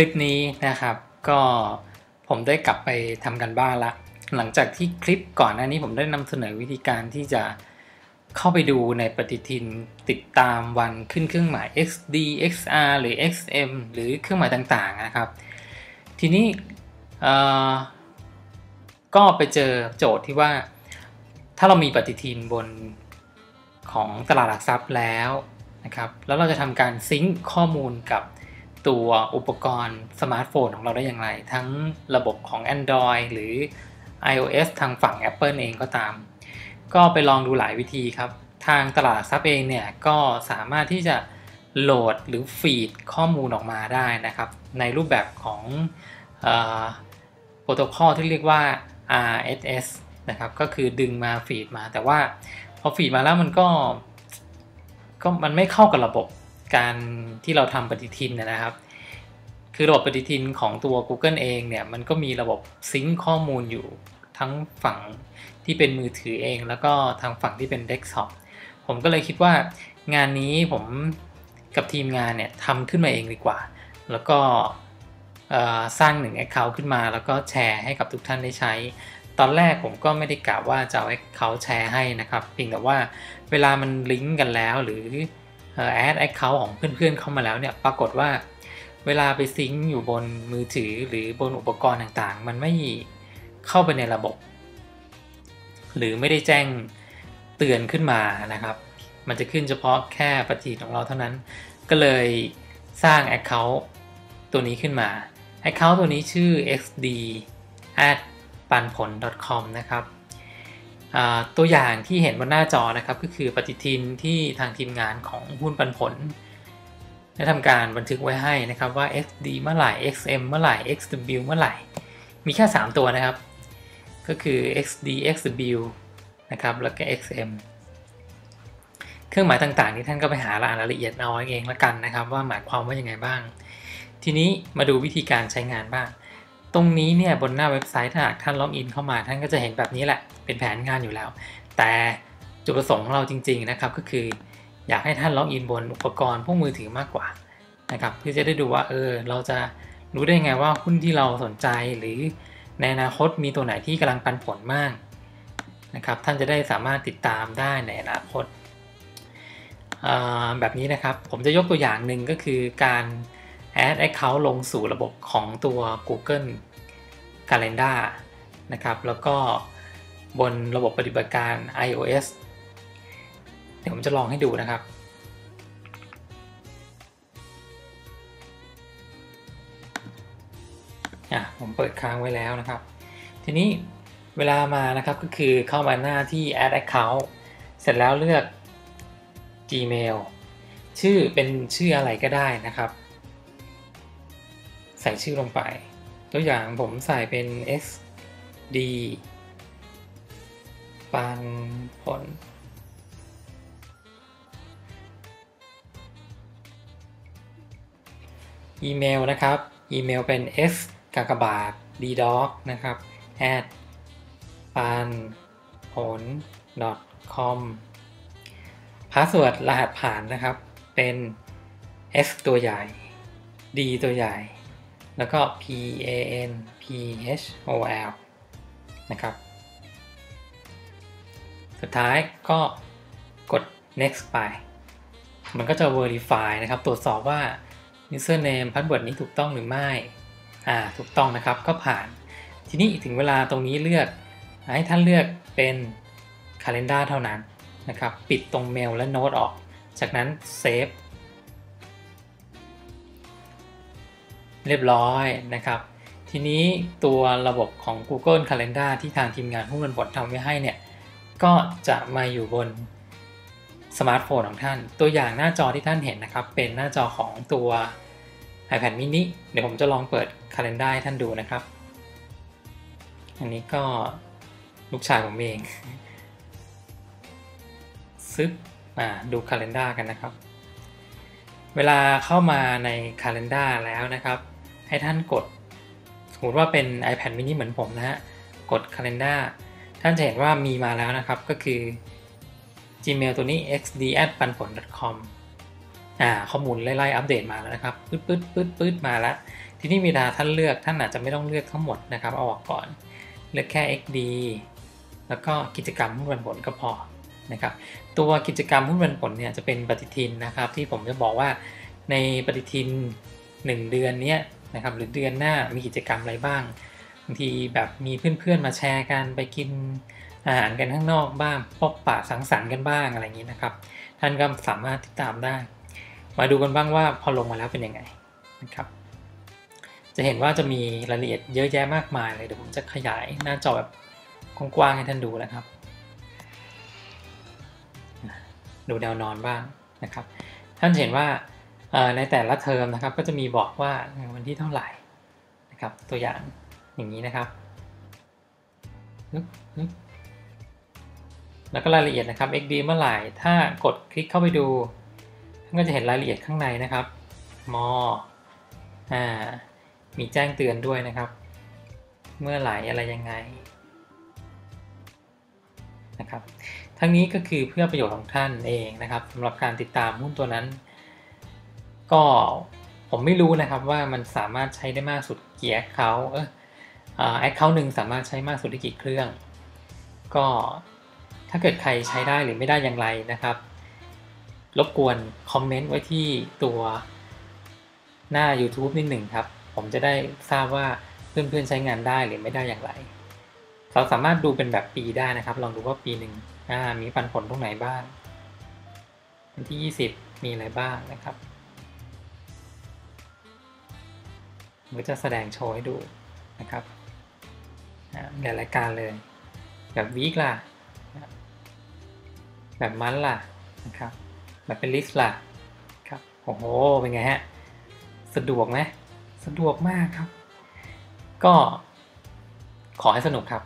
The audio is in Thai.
ลิปนี้นะครับ ก็ผมได้กลับไปทำกันบ้านละ หลังจากที่คลิปก่อนหน้านี้ผมได้นำเสนอวิธีการที่จะเข้าไปดูในปฏิทินติดตามวันขึ้นเครื่องหมาย XD XR หรือ XM หรือเครื่องหมายต่างๆนะครับ ทีนี้ก็ไปเจอโจทย์ที่ว่าถ้าเรามีปฏิทินบนของตลาดหลักทรัพย์แล้วนะครับ แล้วเราจะทำการซิงค์ข้อมูลกับ ตัวอุปกรณ์สมาร์ทโฟนของเราได้อย่างไร ทั้งระบบของ Android หรือ iOS ทางฝั่ง Apple เองก็ตาม ก็ไปลองดูหลายวิธีครับ ทางตลาดซับเองเนี่ย ก็สามารถที่จะโหลดหรือฟีดข้อมูลออกมาได้นะครับ ในรูปแบบของโปรโตคอลที่เรียกว่า RSS นะครับก็คือดึงมาฟีดมาแต่ว่าพอฟีดมาแล้วมันก็ก็มันไม่เข้ากับระบบ การที่เราทำปฏิทินนะครับ คือระบบปฏิทินของตัว Google เองเนี่ยมันก็มีระบบซิงค์ข้อมูลอยู่ทั้งฝั่งที่เป็นมือถือเอง แล้วก็ทางฝั่งที่เป็นเดสก์ท็อปผมก็เลยคิดว่างานนี้ผมกับทีมงานเนี่ยทำขึ้นมาเองดีกว่า แล้วก็สร้างหนึ่ง Account ขึ้นมาแล้วก็แชร์ให้กับทุกท่านได้ใช้ ตอนแรกผมก็ไม่ได้กะว่าจะเอา Account แชร์ให้นะครับเพียงแต่ว่าเวลามันลิงก์กันแล้วหรือ แอดแอคเคาท์ของเพื่อนๆเข้ามาแล้วเนี่ยปรากฏว่าเวลาไปซิงค์อยู่บนมือถือหรือบนอุปกรณ์ต่างๆ มันไม่เข้าไปในระบบ หรือไม่ได้แจ้งเตือนขึ้นมานะครับ มันจะขึ้นเฉพาะแค่ปฏิทินของเราเท่านั้น ก็เลยสร้าง Account ตัวนี้ขึ้นมา Account ตัวนี้ชื่อ xd at ปันผล .com นะครับ ตัวอย่างที่เห็นบนหน้าจอนะครับก็คือปฏิทินที่ทางทีมงานของหุ้นปันผลได้ทำการบันทึกไว้ให้นะครับว่า XD เมื่อไหร่ XM เมื่อไหร่ XW เมื่อไหร่ มีแค่ 3 ตัวนะครับ ก็คือ XD XW นะครับแล้วก็ XM เครื่องหมายต่างๆที่ท่านก็ไปหารายละเอียดเอาเองละกันนะครับ ว่าหมายความว่ายังไงบ้าง ทีนี้มาดูวิธีการใช้งานบ้าง ตรงนี้เนี่ยบนหน้าเว็บไซต์ถ้าหากท่านล็อกอินเข้ามา ท่านก็จะเห็นแบบนี้แหละ เป็นแผนงานอยู่แล้ว แต่จุดประสงค์ของเราจริง ๆนะครับ ก็คือ อยากให้ท่านล็อกอินบนอุปกรณ์พวกมือถือมากกว่านะครับเพื่อจะได้ดูว่าเออเราจะรู้ได้ไงว่าหุ้นที่เราสนใจหรือในอนาคตมีตัวไหนที่กำลังปันผลมากนะครับท่านจะได้สามารถติดตามได้ในอนาคตแบบนี้นะครับผมจะยกตัวอย่างหนึ่งก็คือการ add account ลงสู่ระบบของตัว Google Calendar นะครับ แล้วก็บนระบบปฏิบัติการ iOS เดี๋ยวผมจะลองให้ดูนะครับ อะ ผมเปิดค้างไว้แล้วนะครับ ทีนี้เวลามานะครับก็คือเข้ามาหน้าที่ add account เสร็จแล้วเลือก Gmail ชื่อเป็นชื่ออะไรก็ได้นะครับ ใส่ชื่อลงไป ตัวอย่างผมใส่เป็น xd ปันผล อีเมลนะครับ อีเมลเป็น s กากบาท d d o c นะครับ at ปันผล com พาสเวิร์ดรหัสผ่านนะครับ เป็น s ตัวใหญ่ d ตัวใหญ่ แล้วก็ p a n p h o l นะครับ สุดท้ายก็กด next ไป มันก็จะ verify นะครับ ตรวจสอบว่า username password นี้ถูกต้องหรือไม่ อ่า ถูกต้องนะครับ ก็ผ่าน ทีนี้ถึงเวลาตรงนี้เลือก ให้ท่านเลือกเป็น calendar เท่านั้นนะครับ ปิดตรงเมลและโน้ตออก จากนั้นเเรียบร้อยนะครับ ทีนี้ตัวระบบของ Google Calendar ที่ทางทีมงานหุ้นบนทำไว้ให้เนี่ย ก็จะมาอยู่บนสมาร์ทโฟนของท่าน ตัวอย่างหน้าจอที่ท่านเห็นนะครับ เป็นหน้าจอของตัว iPad mini เดี๋ยวผมจะลองเปิด Calendar ให้ท่านดูนะครับ อันนี้ก็ลูกชายผมเองซึบมาดู Calendar กันนะครับ เวลาเข้ามาใน Calendar แล้วนะครับ ให้ท่านกด สมมติว่าเป็น iPad mini เหมือนผมนะฮะ กด Calendar ท่านจะเห็นว่ามีมาแล้วนะครับ ก็คือ Gmail ตัวนี้ xd@ ปันผล .com อ่าข้อมูลไล่ๆอัปเดตมาแล้วนะครับปื๊ดปื๊ดปื๊ดปื๊ดมาแล้ว ทีนี้เวลาท่านเลือกท่านอาจจะไม่ต้องเลือกทั้งหมดนะครับ เอาออกก่อน เลือกแค่ XD แล้วก็กิจกรรมปันผลก็พอ นะครับตัวกิจกรรมหุ้นปันผลเนี่ยจะเป็นปฏิทินนะครับ ที่ผมจะบอกว่าในปฏิทิน 1 เดือนเนี้ยนะครับหรือเดือนหน้ามีกิจกรรมอะไรบ้างบางทีแบบมีเพื่อนๆมาแชร์กันไปกินอาหารกันข้างนอกบ้างพบปะสังสรรค์กันบ้างอะไรอย่างนี้นะครับ ท่านก็สามารถติดตามได้ มาดูกันบ้างว่าพอลงมาแล้วเป็นยังไงนะครับ จะเห็นว่าจะมีรายละเอียดเยอะแยะมากมายเลยเดี๋ยวผมจะขยายหน้าจอแบบกว้างๆให้ท่านดูนะครับ ดูแนวนอนบ้างนะครับ ท่านเห็นว่าในแต่ละเทอมนะครับก็จะมีบอกว่าวันที่เท่าไหร่นะครับตัวอย่างอย่างนี้นะครับแล้วก็รายละเอียดนะครับ XD เมื่อไหร่ ถ้ากดคลิกเข้าไปดูท่านก็จะเห็นรายละเอียดข้างในนะครับ มอ่ามีแจ้งเตือนด้วยนะครับ เมื่อไหร่อะไรยังไงนะครับ ทั้งนี้ก็คือเพื่อประโยชน์ของท่านเองนะครับสำหรับการติดตามหุ้นตัวนั้น ก็ผมไม่รู้นะครับว่ามันสามารถใช้ได้มากสุดกี่แอคเคาท์เออแอคเคาท์หนึ่งสามารถใช้มากสุดได้กี่เครื่อง ก็ถ้าเกิดใครใช้ได้หรือไม่ได้อย่างไรนะครับ รบกวนคอมเมนต์ไว้ที่ตัวหน้า YouTube นิดหนึ่งครับ ผมจะได้ทราบว่าเพื่อนๆใช้งานได้หรือไม่ได้อย่างไร เราสามารถดูเป็นแบบปีได้นะครับ ลองดูว่าปีหนึ่งมีปันผลตรงไหนบ้างวันที่ 20 มีอะไรบ้างนะครับมันจะแสดงโชว์ให้ดูนะครับหลายรายการเลย แบบวีคล่ะ แบบมันล่ะนะครับแบบเป็นลิสต์ล่ะครับโอ้โหเป็นไงฮะสะดวกไหมสะดวกมากครับ ก็ขอให้สนุกครับ